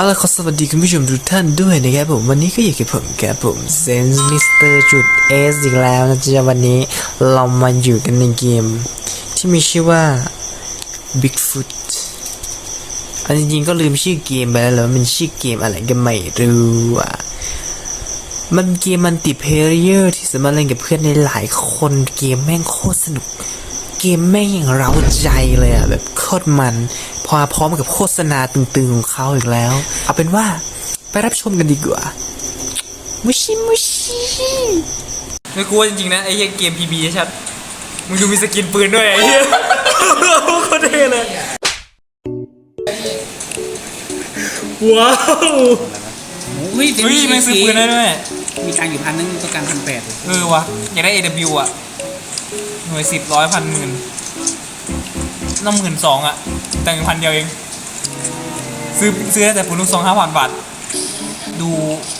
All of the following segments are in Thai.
เอาละขอสวัสดีคุณผู้ชมทุกท่านด้วยนะครับผม วันนี้ก็อยู่กับผมครับผมเซนส์มิสเตอร์จุดเอสอีกแล้วนะจ๊ะวันนี้เรามาอยู่กันในเกม ที่มีชื่อว่า Bigfoot อันจริงๆก็ลืมชื่อเกมไปแล้วแหละว่ามันชื่อเกมอะไรก็ไม่รู้อะมันเกมมันติเพเยอร์ที่สามารถเล่นกับเพื่อนได้หลายคนเกมแม่งโคตรสนุก เกมแม่งอย่างเราใจเลยอะแบบโคตรมัน พอพร้อมกับโฆษณาตึงๆของเขาอีกแล้ว เอาเป็นว่าไปรับชมกันดีกว่า มุชิมุชิไม่กลัวจริงๆนะ ไอ้เหี้ยเกมพีบีชัด มึงดูมีสกินปืนด้วยไอ้เหี้ยโคตรเท่เลย ว้าวเฮ้ยเฮ้ยแม่งซื้อปืนได้ด้วยมีการอยู่พันนึงต้องการพันแปดเออวะอยากได้ AW อะ หน่วยสิบร้อยพันหมื่นน้ำหมื่นสองอะ แต่เงินพันเดียวเอง ซื้อซื้อได้แต่ปืนลูกซองห้าพันบาท ดู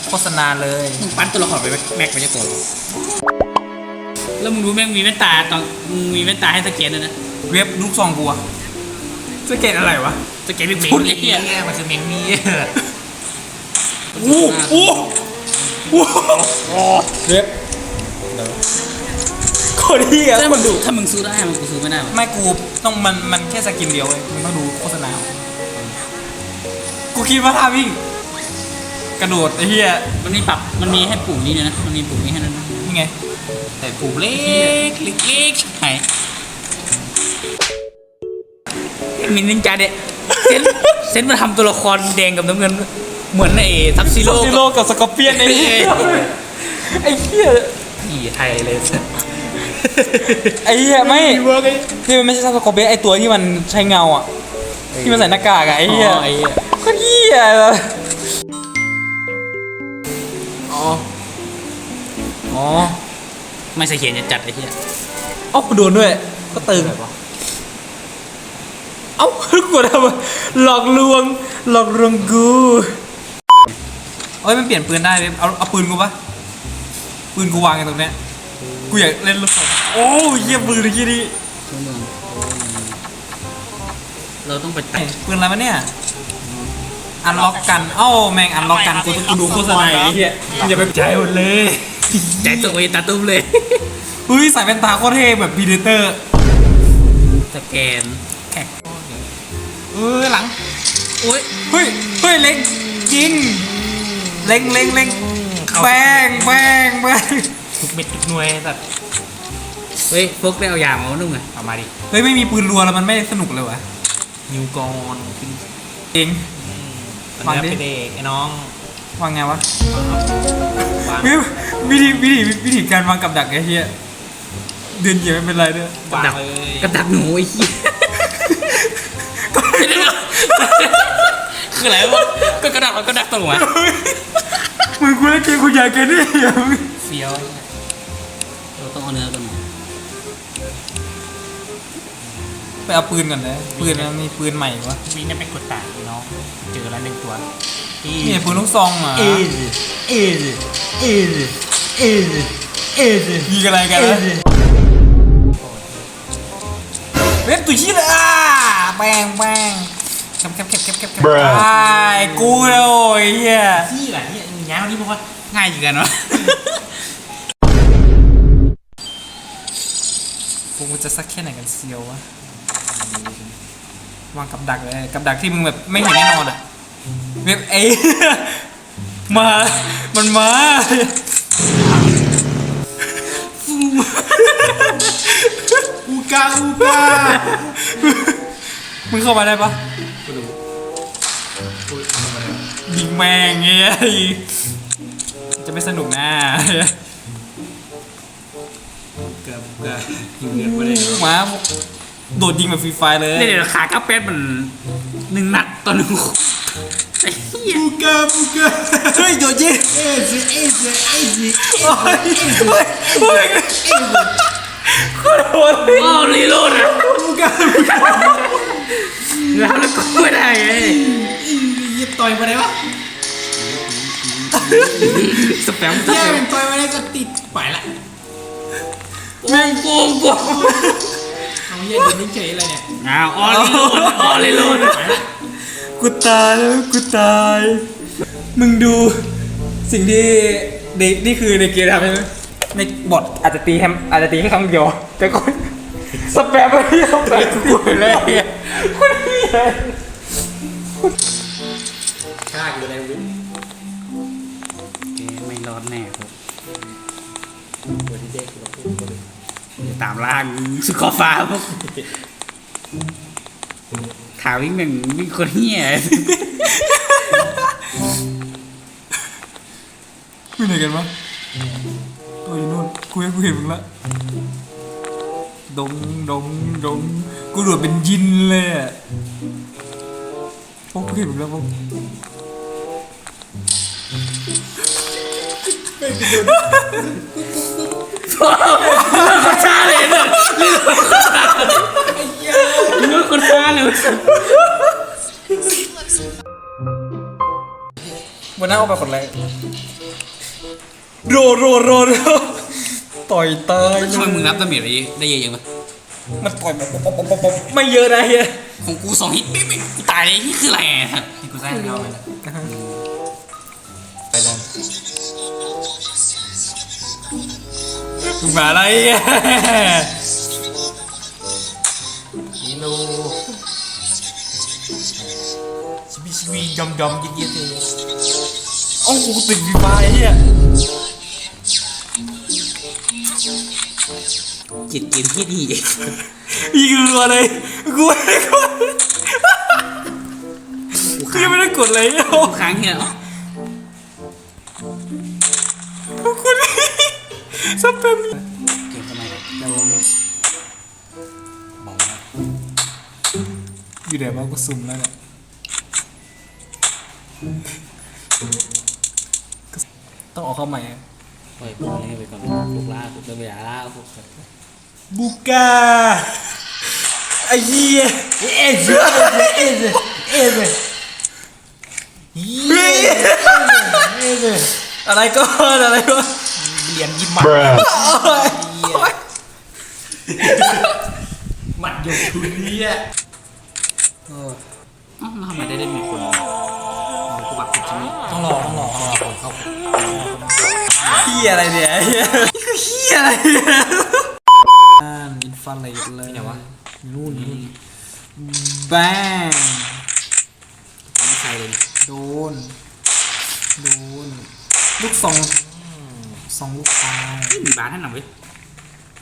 โฆษณาเลย มึงปั้นตัวละครไปแม็กไปจะตัวแล้วมึงรู้แม่งมีแว่นตาตอนมึงมีแว่นตาให้สแกนด้วยนะเว็บลูกซองกูอะสเก็ตอะไรวะสแกนเป็นเมพูดไอ้เหี้เหี้ยยมันคือเมงมี่อู้อู้อู้เว็บโค ตรเหี้ยถ้ามึงดูถ้ามึงซื้อได้มันกูซื้อไม่ได้หรอกไม่กูต้องมันมันแค่สกินเดียวเว้ยมึงต้องดูโฆษณาเอากูคิดว่าท่าวิ่ง กระโดดไอ้เหี้ยมันมีปรับมันมีให้ปุ่มนี้ด้วยนะมันมีปุ่มนี้ให้ด้วยนะนี่ไง แต่ปุ่มเล็กเล็กเล็กไหนมินนินจาเด็ดเซนเซนมาทำตัวละครแดงกับน้ำเงิน เหมือนไอ้ทับซิโร่ซิโร่กับสกอร์เปียนไอ้เหี้ยไอ้เหี้ยผีไทยเลย ไอ้เหี้ยไม่ที่มันไม่ใช่สกอร์เปียนไอ้ตัวที่มันใช้เงาอะ ที่มันใส่หน้ากากอะไอ้เหี้ยไอ้เหี้ยโคตรเหี้ยเลยอ๋อ อ๋อ ไม่ใส่เขียนจะจัดไอ้เหี้ยเอ้าโดนด้วย ก็ตึง เอ้ากดทำไมหลอกลวง หลอกลวงกูเอ้ยมันเปลี่ยนปืนได้เว้ยเอาเอาปืนกูปะปืนกูวางอยู่ตรงเนี้ย กูอยากเล่นลูกศรโอ้ยเยี่ยปืนไอ้ยี่นี่ชั่วโมงเราต้องไปเอ้ยปืนอะไรวะเนี่ย อันล็อกกัน เอ้าแม่งอันล็อกกันกูกูดูโฆษณาไอ้เหี้ยอย่าไปใจหมดเลยใจตัวเองตาตุ้มเลยเฮ้ยใส่แว่นตาโคตรเท่แบบพีเดเตอร์สแกนแขกเออหลัง โอ้ยเฮ้ย เฮ้ย เล็งยิง เล็งเล็งเล็งแบงแบงแบง ทุกเม็ดทุกหน่วยแบบเฮ้ยพวกได้เอายามานุ่งไงเอามาดิเฮ้ยไม่มีปืนรัวแล้วมันไม่สนุกเลยวะนิวกอนเองวางดิเด็กไอ้น้องวางไงวะวางวิวิธีวิธีวิธีการวางกับดักไอ้เหี้ยเดินเหยียบไม่เป็นไรด้วยกระดักกระดักหนูไอ้เหี้ยคืออะไรวะก็กระดักมันก็ดักตรงวะมึงกูเล่นเกมกูอยากเกมนี่อย่ามึงเฟี้ยว เราต้องเอาเนื้อกันไปเอาปืนก่อนนะปืนมันมีปืนใหม่วะวิ่งได้ไปกดตายน้องเจอแล้วหนึ่งตัวนี่ปืนลูกซองเหรอเอซเอซเอซเอซเอซยิงอะไรกันนะเว็บตุ่ยชี้เลยอะแป้งแป้งแคบแคบแคบแคบแคบแคบไอ้กูเลยโอ้ยเหี้ยที่แบบนี้ย้ายมาที่เพราะว่าง่ายอยู่กันวะ กูจะสักแค่ไหนกันเซียววะวางกับดักเลยกับดักที่มึงแบบไม่เห็นแน่นอนอะเว็บเอมา มันมาอูกาอูกามึงเข้ามาได้ปะยิงแม่งเงี้ยจะไม่สนุกนะ เกือบเกือบยิงเงินไปเลยหมาโดดยิงแบบฟรีไฟเลยเดี๋ยวขากระเป็ดมันหนึ่งนัดต่อหนึ่งไอ้เหี้ย บูกาบูกาเฮ้ยโดดยิงเอซเอซเอซโอ้ยโอ้ยโอ้ยโคตรโหดเลยโอ้รีโหลดอะบูกาบูกาแล้วแล้วก็ไม่ได้ไงยิงต่อยมาได้ปะสแปมสแย่แปมเป็นต่อยมาได้ก็ติดไปละ โป่งโป่งโป่งเอาเหี้ยเดี๋ยวนี้เฉยเลยเนี่ยอ้าวออรีโหลดออรีโหลดกกูตายแล้วกูตาย มึงดูสิ่งที่เด็กนี่คือในเกมทำใช่ไหมในบทอาจจะตีแฮมอาจจะตีแค่ครั้งเดียว แต่คนสแปมไปที่สแปมกูเลยอะคนเหี้ยฆ่าอยู่ในวิเตามล่างสุดขอบฟ้าพวกขาวิ่งหนึ่งวิ่งคนเหี้ยอยู่ไหนกันวะตัวอยู่นู่นกูยังกูเห็นมึงละดงดงดงกูโดดเป็นยินเลยอะโอ้กูเห็นมึงแล้วพวกคนช้า เลยเนี่ยเลือกคนช้าเลยวันหน้าเอาไปคนแรกโรโรโรโรต่อยตายเลทำไมยมึงรับดาเมจได้ได้เยอะยังไงมันต่อยแบบป๊อปป๊อปป๊อปไม่เยอะนะเฮียของกูสองฮิตปิ๊บปิ๊บกูตายเลยนี่คืออะไรอะที่กูสร้างเราไปนะ มึงมาอะไรอะฮีโร่ชิบิชิบิยอมยอมเยี่ยๆเลยโอ้กูติดวีไฟเฮียจิตเกมที่ดียิงรัวเลยกูไม่ได้กดกูยังไม่ได้กดเลยโอ้ทุกครั้งเนี่ยเอ้ากูนี่ สแปมเกมทำไมแล้วบอกนะอยู่ไหนบ้างกูซุ่มแล้วเนี่ยต้องออกเข้าใหม่อะปล่อยพวกนี้ไปก่อนลูกล่าลูกเวลาล่าพวกบุกาไอ้เหี้ยเอเจเอเจเอเจอะไรก็อะไรก็เรี ยนยิมมัดมัดอยู่ทุนนี้อะเอ้าแล้วทำไมได้เล่นมีคนกูบักผิดใช่ไหมต้องรอต้องรอต้องรอคนเข้าเหี้ยอะไรเนี่ยเหี้ยเหี้ยอะไรเนี่ยอ่าอินฟันอะไรกันเลยไหนวะนู่นนู่นแบงไม่ใช่เลย โดน โดน ลูกสอง สองลูกตายไม่มีบ้านท่านหนังเว้ย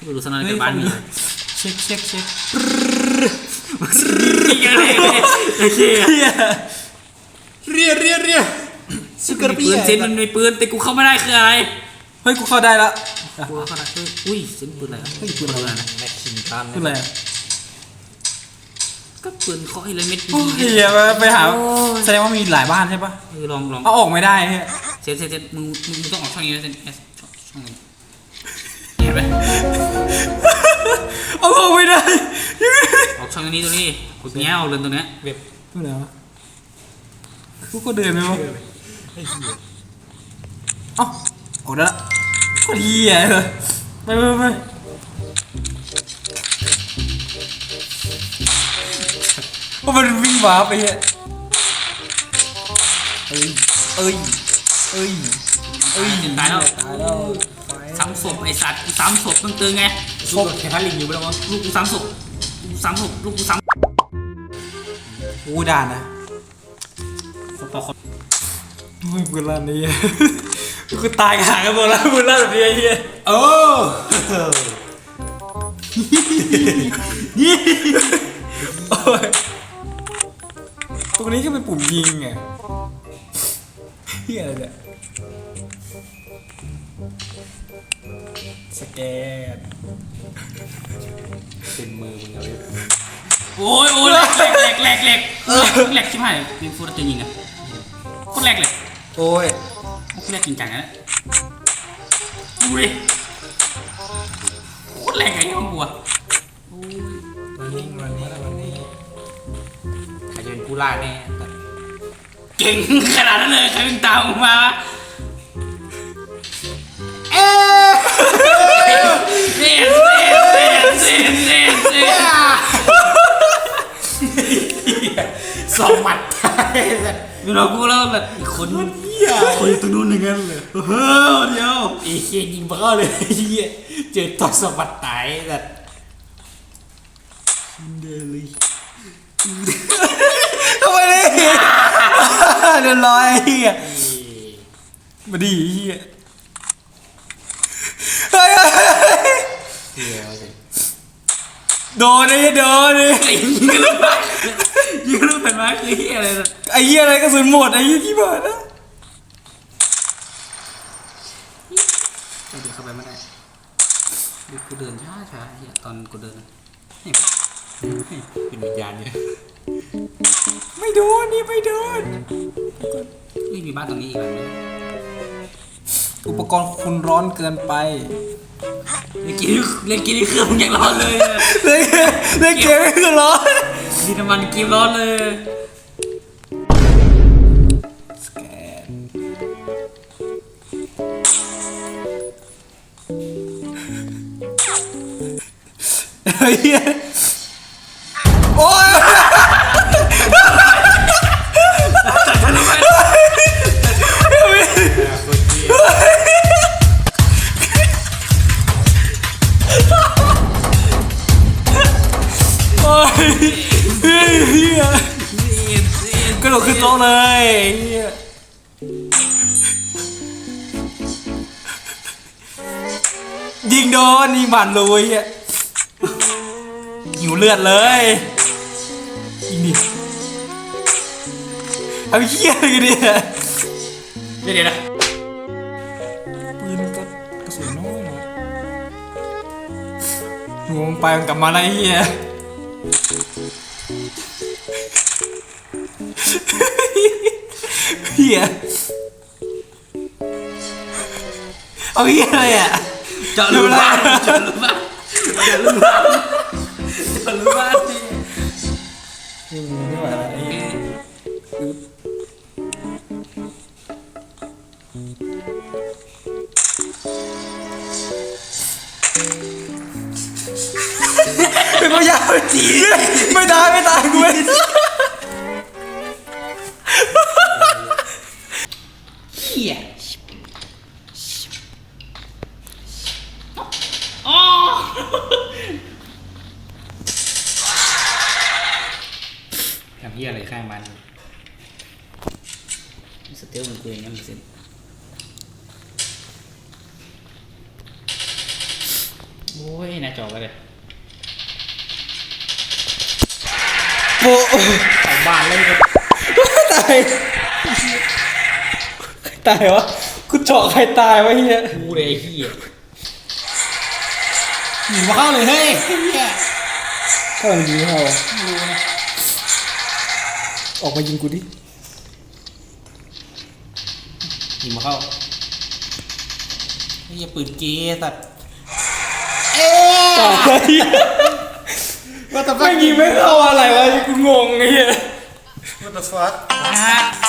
ดูดูสนานเฮ้ยกับบ้านมีเช็คเช็คเช็คเยอะเลยโอเคเรียเรียเรียเรียสุกมีระเปีปืยนเซนมันมีปืนแต่กูเข้าไม่ได้คืออะไรเฮ้ยกูเข้าได้ละกูเข้าได้คืออุ้ยเซนปืนอะไรวะเฮ้ยปืนอะไรนะ แม็กซิมตันคืออะไรก็ปืนเคาะไอ้เลยเม็ดโอ้ยดีเฮียไปหาแสดงว่ามีหลายบ้านใช่ปะเออลองลองเอาออกไม่ได้เฮียเซนเซนเซนมึงมึงมึงต้องออกช่องนี้นะเซน เอสช่องช่องนี้เห็นไหมเอาออกไม่ได้ออกช่องนี้ตัวนี้กูเนี้ยออกเลยตัวเนี้ยเว็บตัวไหนวะกูก็เดินไปวะเอ้าออกได้ละโคตรเฮียเลยไปไปไปโอ้มันวิ่งวาร์ปไปเฮียเอ้ยเอ้ย เอ้ยเอ้ยตายแล้วตายแล้วซ้ำศพไอ้สัตว์กูซ้ำศพตึงๆไงลูกแค่พันลิงอยู่ไปแล้วมั้งลูกกูซ้ำศพลูกซ้ำศพลูกกูซ้ำโอ้ด่านนะคนต่อคนมึงกูลั่นนี่กูตายหากันหมดแล้วมึงลั่นแบบนี้ไอ้เหี้ยโอ้โอ้ยตรงนี้ก็เป็นปุ่มยิงไงเฮียอะไรเนี่ย สแกนเป็นมือมึงเอาไว้โอ้ยโอ้ยแหลกแหลกแหลกแหลกแหลกแหลกชิบหายยิงฟูดจะยิงอะโคตรแหลกเลยโอ้ยโคตรแหลกจริงจังนะดูดิโคตรแหลกไอ้ห้องบัววันนี้วันนี้วันนี้ใครจะเป็นผู้ล่าแน่แต่เก่งขนาดนั้นเลยใครเป็นตามมาเซ่เซ่เซ่เซ่เซ่เซ่ สองหมัดตายสัตว์เวลากูแล้วแบบอีกคนเหี้ยคนอยู่ตรงนู้นอย่างนั้นเลยเฮ้ยเดียวไอ้เหี้ยยิงบ้าเลยไอ้เหี้ยเจอต่อสองหมัดตายสัตว์เดินเลยทำไมเนี่ยเรียบร้อยไอ้เฮียมาดีไอ้เฮียเฮ้ยเฮ้ยเฮ้ย เหี้ยเอาสิโดนไอ้เหี้ยโดนเลยไอ้ยิงกันลูกมายิงกันลูกเป็นมาคือเฮียอะไรนะไอ้เหี้ยอะไรกระสุนหมดไอ้เหี้ยที่บ้านนะเดี๋ยวเข้าไปไม่ได้ดูกูเดินช้าช้าๆเฮียตอนกูเดินนะให้ให้เป็นวิญญาณเนี่ยไม่โดนนี่ไม่โดนนี่มีบ้านตรงนี้อีกแล้วนะอุปกรณ์คุณร้อนเกินไป เล่นกินเล่นกินนี่เครื่องมึงยังร้อนเลยอะเล่นเล่นเกมไม่คือร้อนดินน้ำมันกินร้อนเลยสแกนไอ้เหี้ย ยเฮ้ยเหี้ยกระโดดขึ้นโต๊ะเลยเหี้ยยิงโดนยิงผ่านรูไอ้เหี้ยหิวเลือดเลยยิงดิทำเหี้ยอะไรกันเนี่ยเดี๋ยวเดี๋ยวนะปืนก็กระสุนน้อยหน่อยงงไปมันกลับมาแล้วไอ้เหี้ย เหี้ยเอาเหี้ยอะไรอะเจาะรูบ้านเจาะรูบ้านเจาะรูบ้านเจาะรูบ้านนี่ไม่ไหวแล้วไอ้ จีไม่ตายไม่ตายกูไม่เหี้ยอ๋อทำเหี้ยอะไรข้างมันสเตลมันกูอย่างเงี้มันเส้นโอ้ยหน่าจอไปเลย บ้านเลยตาย ตายวะกูเจาะใครตายวะเฮียกูเลยไอ้เหี้ยหนีมาเข้าเลยเฮ้ยเหี้ยเข้ามันยิงเขาออกมายิงกูดิหนีมาเข้าไอ้เหี้ยปืนเกย์สัตว์เอ๊ะ ตาย ว่าแต่ไม่ยิงไม่เข้าอะไรวะกูงงไอ้เหี้ย What the fuck อะ